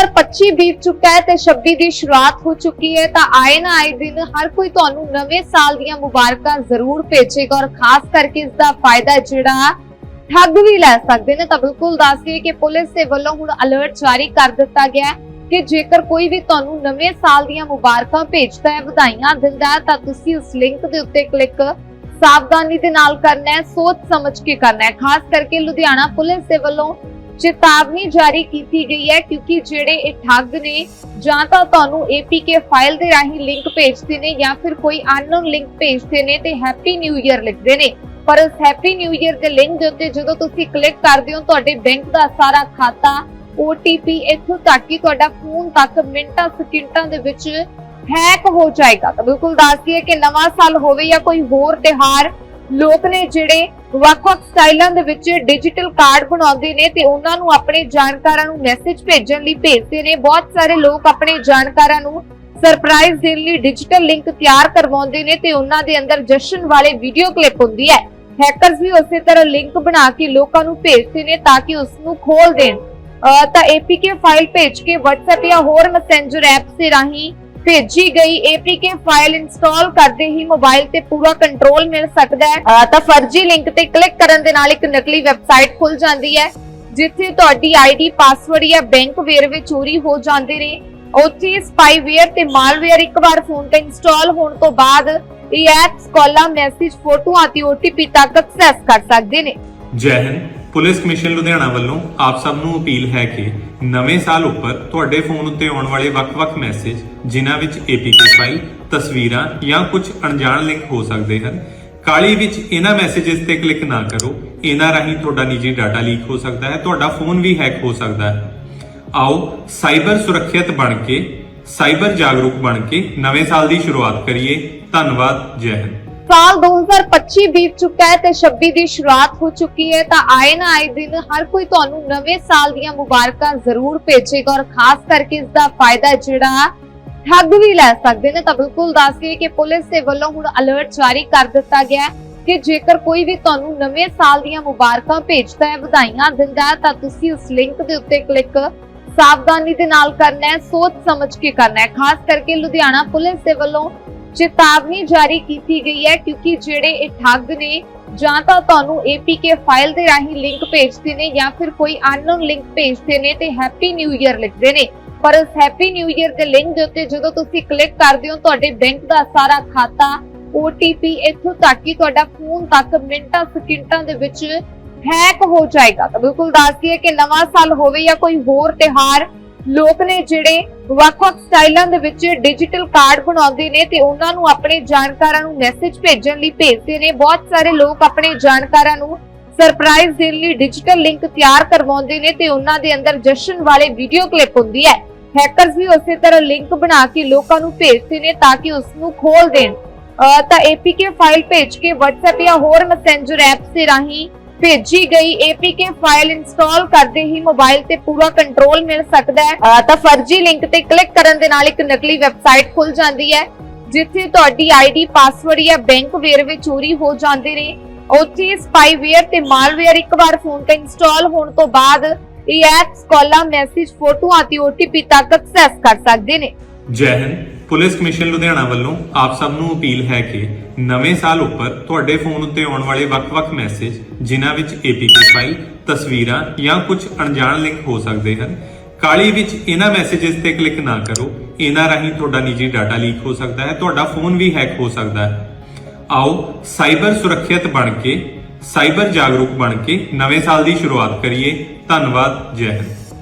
2025 ਬੀਤ ਚੁੱਕਾ ਹੈ ਤੇ 26 ਦੀ ਸ਼ੁਰੂਆਤ ਹੋ ਚੁੱਕੀ ਹੈ, ਤਾਂ ਆਏ ਨਾ ਆਏ ਦਿਨ ਹਰ ਕੋਈ ਤੁਹਾਨੂੰ ਨਵੇਂ ਸਾਲ ਦੀਆਂ ਮੁਬਾਰਕਾਂ ਜ਼ਰੂਰ ਭੇਜੇਗਾ ਔਰ ਖਾਸ ਕਰਕੇ ਇਸ ਦਾ ਫਾਇਦਾ ਜਿਹੜਾ ਠੱਗ ਵੀ ਲੈ ਸਕਦੇ ਨੇ। ਤਾਂ ਬਿਲਕੁਲ ਦੱਸ ਦਈਏ ਕਿ ਪੁਲਿਸ ਦੇ ਵੱਲੋਂ ਹੁਣ ਅਲਰਟ ਜਾਰੀ ਕਰ ਦਿੱਤਾ ਗਿਆ ਹੈ ਕਿ ਜੇਕਰ ਕੋਈ ਵੀ ਤੁਹਾਨੂੰ ਨਵੇਂ ਸਾਲ ਦੀਆਂ ਮੁਬਾਰਕਾਂ ਭੇਜਦਾ ਹੈ, ਵਧਾਈਆਂ ਦਿੰਦਾ ਹੈ, ਤਾਂ ਤੁਸੀਂ ਉਸ ਲਿੰਕ ਦੇ ਉੱਤੇ ਕਲਿੱਕ ਸਾਵਧਾਨੀ ਦੇ ਨਾਲ ਕਰਨਾ ਹੈ, ਸੋਚ ਸਮਝ ਕੇ ਕਰਨਾ ਹੈ। ਖਾਸ ਕਰਕੇ ਲੁਧਿਆਣਾ ਪੁਲਿਸ ਦੇ ਵੱਲੋਂ ਚੇਤਾਵਨੀ ਜਾਰੀ ਕੀਤੀ ਗਈ ਹੈ ਕਿਉਂਕਿ ਜਿਹੜੇ ਇਹ ਠੱਗ ਨੇ ਜਾਂ ਤਾਂ ਤੁਹਾਨੂੰ APK ਫਾਈਲ ਦੇ ਰਾਹੀਂ ਲਿੰਕ ਭੇਜਦੇ ਨੇ ਜਾਂ ਫਿਰ ਕੋਈ ਅਨਨੋਨ ਲਿੰਕ ਭੇਜਦੇ ਨੇ ਤੇ ਹੈਪੀ ਨਿਊ ਇਅਰ ਲਿਖਦੇ ਨੇ। ਪਰ ਉਸ ਹੈਪੀ ਨਿਊ ਇਅਰ ਦੇ ਲਿੰਕ ਦੇ ਉੱਤੇ ਜਦੋਂ ਤੁਸੀਂ ਕਲਿੱਕ ਕਰਦੇ ਹੋ, ਤੁਹਾਡੇ ਬੈਂਕ ਦਾ ਸਾਰਾ ਖਾਤਾ OTP ਇੱਥੋਂ ਤੱਕ ਕਿ ਤੁਹਾਡਾ ਫੋਨ ਤੱਕ ਮਿੰਟਾਂ, ਸਕਿੰਟਾਂ ਦੇ ਵਿੱਚ ਹੈਕ ਹੋ ਜਾਏਗਾ। ਤਾਂ ਬਿਲਕੁਲ ਦੱਸ ਦਈਏ ਕਿ ਨਵਾਂ ਸਾਲ ਹੋਵੇ ਜਾਂ ਕੋਈ ਹੋਰ ਤਿਹਾਰ ਲੋਕ ਨੇ ਜਿਹੜੇ ਵੱਖ-ਵੱਖ ਸਟਾਈਲਾਂ ਦੇ ਵਿੱਚ ਡਿਜੀਟਲ ਕਾਰਡ ਬਣਾਉਂਦੇ ਨੇ ਤੇ ਉਹਨਾਂ ਨੂੰ ਆਪਣੇ ਜਾਣਕਾਰਾਂ ਨੂੰ ਮੈਸੇਜ ਭੇਜਣ ਲਈ ਭੇਜਦੇ ਨੇ। ਬਹੁਤ ਸਾਰੇ ਲੋਕ ਆਪਣੇ ਜਾਣਕਾਰਾਂ ਨੂੰ ਸਰਪ੍ਰਾਈਜ਼ ਦੇਣ ਲਈ ਡਿਜੀਟਲ ਲਿੰਕ ਤਿਆਰ ਕਰਵਾਉਂਦੇ ਨੇ ਤੇ ਉਹਨਾਂ ਦੇ ਅੰਦਰ ਜਸ਼ਨ ਵਾਲੇ ਵੀਡੀਓ ਕਲਿੱਪ ਹੁੰਦੀ ਹੈ। ਹੈਕਰਸ ਵੀ ਉਸੇ ਤਰ੍ਹਾਂ ਲਿੰਕ ਬਣਾ ਕੇ ਲੋਕਾਂ ਨੂੰ ਭੇਜਦੇ ਨੇ ਤਾਂ ਕਿ ਉਸ ਨੂੰ ਖੋਲ ਦੇਣ। ਅਹ ਤਾਂ APK ਫਾਈਲ ਭੇਜ ਕੇ WhatsApp ਜਾਂ ਹੋਰ ਮੈਸੇਂਜਰ ਐਪਸ ਦੇ ਰਾਹੀਂ ਭੇਜੀ ਗਈ APK ਫਾਈਲ ਇੰਸਟਾਲ ਕਰਦੇ ਹੀ ਮੋਬਾਈਲ ਤੇ ਪੂਰਾ ਕੰਟਰੋਲ ਮਿਲ ਸਕਦਾ ਹੈ। ਤਾਂ ਫਰਜ਼ੀ ਲਿੰਕ ਤੇ ਕਲਿੱਕ ਕਰਨ ਦੇ ਨਾਲ ਇੱਕ ਨਕਲੀ ਵੈਬਸਾਈਟ ਖੁੱਲ ਜਾਂਦੀ ਹੈ, ਜਿੱਥੇ ਤੁਹਾਡੀ ਆਈਡੀ ਪਾਸਵਰਡ ਜਾਂ ਬੈਂਕ ਵੇਰਵੇ ਚੋਰੀ ਹੋ ਜਾਂਦੇ ਨੇ। ਉੱਥੇ ਸਪਾਈਵੇਅਰ ਤੇ ਮਾਲਵੇਅਰ ਇੱਕ ਵਾਰ ਫੋਨ ਤੇ ਇੰਸਟਾਲ ਹੋਣ ਤੋਂ ਬਾਅਦ ਇਹ ਐਪਸ ਕਾਲਾਂ ਮੈਸੇਜ ਫੋਟੋਆਂ ਅਤੇ OTP ਤੱਕ ਐਕਸੈਸ ਕਰ ਸਕਦੇ ਨੇ। ਜੈ ਹਿੰਦ। ਪੁਲਿਸ ਕਮਿਸ਼ਨ ਲੁਧਿਆਣਾ ਵੱਲੋਂ ਆਪ ਸਭ ਨੂੰ ਅਪੀਲ ਹੈ ਕਿ ਨਵੇਂ ਸਾਲ ਉੱਪਰ ਤੁਹਾਡੇ ਫੋਨ ਉੱਤੇ ਆਉਣ ਵਾਲੇ ਵੱਖ-ਵੱਖ ਮੈਸੇਜ, ਜਿਨ੍ਹਾਂ ਵਿੱਚ APK ਫਾਈਲ, ਤਸਵੀਰਾਂ ਜਾਂ ਕੁਝ ਅਣਜਾਣ ਲਿੰਕ ਹੋ ਸਕਦੇ ਹਨ, ਕਾਲੀ ਵਿੱਚ ਇਹਨਾਂ ਮੈਸੇजेस ਤੇ ਕਲਿੱਕ ਨਾ ਕਰੋ। ਇਹਨਾਂ ਰਾਹੀਂ ਤੁਹਾਡਾ ਨਿੱਜੀ ਡਾਟਾ ਲੀਕ ਹੋ ਸਕਦਾ ਹੈ, ਤੁਹਾਡਾ ਫੋਨ ਵੀ ਹੈਕ ਹੋ ਸਕਦਾ ਹੈ। ਆਓ ਸਾਈਬਰ ਸੁਰੱਖਿਅਤ ਬਣ ਕੇ, ਸਾਈਬਰ ਜਾਗਰੂਕ ਬਣ ਕੇ ਨਵੇਂ ਸਾਲ ਦੀ ਸ਼ੁਰੂਆਤ ਕਰੀਏ। ਧੰਨਵਾਦ, ਜੈ ਹਿੰਦ। ਸਾਲ 2025 ਬੀਤ ਚੁੱਕਾ ਹੈ ਤੇ 26 ਦੀ ਸ਼ੁਰੂਆਤ ਹੋ ਚੁੱਕੀ ਹੈ, ਤਾਂ ਆਏ ਨਾ ਆਏ ਦਿਨ ਹਰ ਕੋਈ ਤੁਹਾਨੂੰ ਨਵੇਂ ਸਾਲ ਦੀਆਂ ਮੁਬਾਰਕਾਂ ਜ਼ਰੂਰ ਭੇਜੇਗਾ ਔਰ ਖਾਸ ਕਰਕੇ ਇਸ ਦਾ ਫਾਇਦਾ ਜਿਹੜਾ ਠੱਗ ਵੀ ਲੈ ਸਕਦੇ ਨੇ। ਤਾਂ ਬਿਲਕੁਲ ਦੱਸ ਦਈਏ ਕਿ ਪੁਲਿਸ ਦੇ ਵੱਲੋਂ ਹੁਣ ਅਲਰਟ ਜਾਰੀ ਕਰ ਦਿੱਤਾ ਗਿਆ ਹੈ ਕਿ ਜੇਕਰ ਕੋਈ ਵੀ ਤੁਹਾਨੂੰ ਨਵੇਂ ਸਾਲ ਦੀਆਂ ਮੁਬਾਰਕਾਂ ਭੇਜਦਾ ਹੈ, ਵਧਾਈਆਂ ਦਿੰਦਾ ਹੈ, ਤਾਂ ਤੁਸੀਂ ਉਸ ਲਿੰਕ ਦੇ ਉੱਤੇ ਕਲਿੱਕ ਸਾਵਧਾਨੀ ਦੇ ਨਾਲ ਕਰਨਾ ਹੈ, ਸੋਚ ਸਮਝ ਕੇ ਕਰਨਾ ਹੈ। ਖਾਸ ਕਰਕੇ ਲੁਧਿਆਣਾ ਪੁਲਿਸ ਦੇ ਵੱਲੋਂ ਚੇਤਾਵਨੀ ਜਾਰੀ ਕੀਤੀ ਗਈ ਹੈ ਕਿਉਂਕਿ ਜਿਹੜੇ ਇਹ ਠੱਗ ਨੇ ਜਾਂ ਤਾਂ ਤੁਹਾਨੂੰ APK ਫਾਈਲ ਦੇ ਰਾਹੀਂ ਲਿੰਕ ਭੇਜਦੇ ਨੇ ਜਾਂ ਫਿਰ ਕੋਈ ਅਨਨੋਨ ਲਿੰਕ ਭੇਜਦੇ ਨੇ ਤੇ ਹੈਪੀ ਨਿਊ ਈਅਰ ਲਿਖਦੇ ਨੇ। ਪਰ ਉਸ ਹੈਪੀ ਨਿਊ ਈਅਰ ਦੇ ਲਿੰਕ ਦੇ ਉੱਤੇ ਜਦੋਂ ਤੁਸੀਂ ਕਲਿੱਕ ਕਰਦੇ ਹੋ, ਤੁਹਾਡੇ ਬੈਂਕ ਦਾ ਸਾਰਾ ਖਾਤਾ OTP ਇੱਥੋਂ ਤੱਕ ਕਿ ਤੁਹਾਡਾ ਫੋਨ ਤੱਕ ਮਿੰਟਾਂ, ਸਕਿੰਟਾਂ ਦੇ ਵਿੱਚ ਹੈਕ ਹੋ ਜਾਏਗਾ। ਤਾਂ ਬਿਲਕੁਲ ਦੱਸ ਦਈਏ ਕਿ ਨਵਾਂ ਸਾਲ ਹੋਵੇ ਜਾਂ ਕੋਈ ਹੋਰ ਤਿਹਾਰ ਲੋਕ ਨੇ ਜਿਹੜੇ ਵੱਖ-ਵੱਖ ਸਟਾਈਲਾਂ ਦੇ ਵਿੱਚ ਡਿਜੀਟਲ ਕਾਰਡ ਬਣਾਉਂਦੇ ਨੇ ਤੇ ਉਹਨਾਂ ਨੂੰ ਆਪਣੇ ਜਾਣਕਾਰਾਂ ਨੂੰ ਮੈਸੇਜ ਭੇਜਣ ਲਈ ਭੇਜਦੇ ਨੇ। ਬਹੁਤ ਸਾਰੇ ਲੋਕ ਆਪਣੇ ਜਾਣਕਾਰਾਂ ਨੂੰ ਸਰਪ੍ਰਾਈਜ਼ ਦੇਣ ਲਈ ਡਿਜੀਟਲ ਲਿੰਕ ਤਿਆਰ ਕਰਵਾਉਂਦੇ ਨੇ ਤੇ ਉਹਨਾਂ ਦੇ ਅੰਦਰ ਜਸ਼ਨ ਵਾਲੇ ਵੀਡੀਓ ਕਲਿੱਪ ਹੁੰਦੀ ਹੈ। ਹੈਕਰਸ ਵੀ ਉਸੇ ਤਰ੍ਹਾਂ ਲਿੰਕ ਬਣਾ ਕੇ ਲੋਕਾਂ ਨੂੰ ਭੇਜਦੇ ਨੇ ਤਾਂ ਕਿ ਉਸ ਨੂੰ ਖੋਲ ਦੇਣ। ਅਹ ਤਾਂ APK ਫਾਈਲ ਭੇਜ ਕੇ WhatsApp ਜਾਂ ਹੋਰ ਮੈਸੇਂਜਰ ਐਪਸ ਦੇ ਰਾਹੀਂ ਭੇਜੀ ਗਈ APK ਫਾਈਲ ਇੰਸਟਾਲ ਕਰਦੇ ਹੀ ਮੋਬਾਈਲ ਤੇ ਪੂਰਾ ਕੰਟਰੋਲ ਮਿਲ ਸਕਦਾ ਹੈ। ਤਾਂ ਫਰਜ਼ੀ ਲਿੰਕ ਤੇ ਕਲਿੱਕ ਕਰਨ ਦੇ ਨਾਲ ਇੱਕ ਨਕਲੀ ਵੈਬਸਾਈਟ ਖੁੱਲ ਜਾਂਦੀ ਹੈ, ਜਿੱਥੇ ਤੁਹਾਡੀ ਆਈਡੀ ਪਾਸਵਰਡ ਜਾਂ ਬੈਂਕ ਵੇਰਵੇ ਚੋਰੀ ਹੋ ਜਾਂਦੇ ਨੇ। ਉੱਥੇ ਸਪਾਈਵੇਅਰ ਤੇ ਮਾਲਵੇਅਰ ਇੱਕ ਵਾਰ ਫੋਨ ਤੇ ਇੰਸਟਾਲ ਹੋਣ ਤੋਂ ਬਾਅਦ ਇਹ ਐਪਸ ਕਾਲਾਂ ਮੈਸੇਜ ਫੋਟੋਆਂ ਅਤੇ OTP ਤੱਕ ਐਕਸੈਸ ਕਰ ਸਕਦੇ ਨੇ। ਜੈ ਹਿੰਦ। ਪੁਲਿਸ ਕਮਿਸ਼ਨ ਲੁਧਿਆਣਾ ਵੱਲੋਂ ਆਪ ਸਭ ਨੂੰ ਅਪੀਲ ਹੈ ਕਿ ਨਵੇਂ ਸਾਲ ਉੱਪਰ ਤੁਹਾਡੇ ਫੋਨ ਉੱਤੇ ਆਉਣ ਵਾਲੇ ਵੱਖ-ਵੱਖ ਮੈਸੇਜ, ਜਿਨ੍ਹਾਂ ਵਿੱਚ APK ਫਾਈਲ, ਤਸਵੀਰਾਂ ਜਾਂ ਕੁਝ ਅਣਜਾਣ ਲਿੰਕ ਹੋ ਸਕਦੇ ਹਨ, ਕਾਲੀ ਵਿੱਚ ਇਹਨਾਂ ਮੈਸੇजेस ਤੇ ਕਲਿੱਕ ਨਾ ਕਰੋ। ਇਹਨਾਂ ਰਾਹੀਂ ਤੁਹਾਡਾ ਨਿੱਜੀ ਡਾਟਾ ਲੀਕ ਹੋ ਸਕਦਾ ਹੈ, ਤੁਹਾਡਾ ਫੋਨ ਵੀ ਹੈਕ ਹੋ ਸਕਦਾ ਹੈ। ਆਓ ਸਾਈਬਰ ਸੁਰੱਖਿਅਤ ਬਣ ਕੇ, ਸਾਈਬਰ ਜਾਗਰੂਕ ਬਣ ਕੇ ਨਵੇਂ ਸਾਲ ਦੀ ਸ਼ੁਰੂਆਤ ਕਰੀਏ। ਧੰਨਵਾਦ, ਜੈ ਹਿੰਦ।